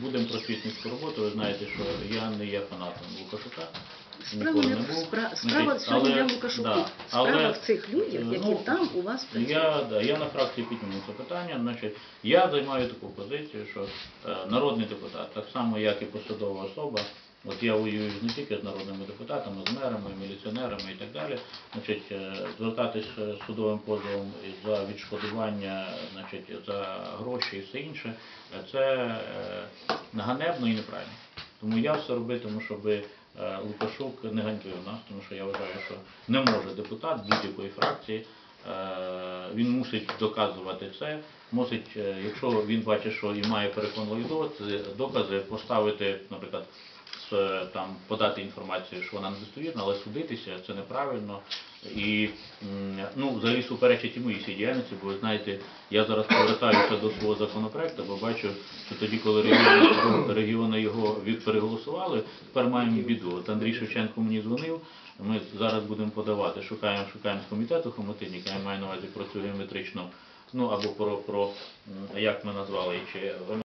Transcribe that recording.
будемо просвітницьку роботу. Ви знаєте, що я не є фанатом Лукашука. Справа, не, був. спра- справа сьогодні не Лукашуку. да, Справа але, в цих людях, які ну, там у вас працюють. Я, да, я на фракції підніму це питання. Значить, я займаю таку позицію, що е, народний депутат, так само як і посадова особа, от я воюю не тільки з народними депутатами, з мерами, міліціонерами і так далі. Значить, е, звертатись е, судовим позовом за відшкодування, значить, за гроші і все інше, е, це ганебно і неправильно. Тому я все робитиму, щоб Лукашук не ганьбив нас, тому що я вважаю, що не може депутат будь-якої фракції. Він мусить доказувати це. Мусить, якщо він бачить, що і має переконливі докази, поставити, наприклад, там подати інформацію, що вона недостовірна, але судитися це неправильно. І ну, взагалі суперечить і моїй діяльності, бо ви знаєте, я зараз повертаюся до свого законопроекту, бо бачу, що тоді, коли регіони, регіони його переголосували, тепер маємо біду. От Андрій Шевченко мені дзвонив. Ми зараз будемо подавати, шукаємо, шукаємо з комітету Хомотинніка, я маю на увазі про цю геометричну, ну або про, про як ми назвали, чи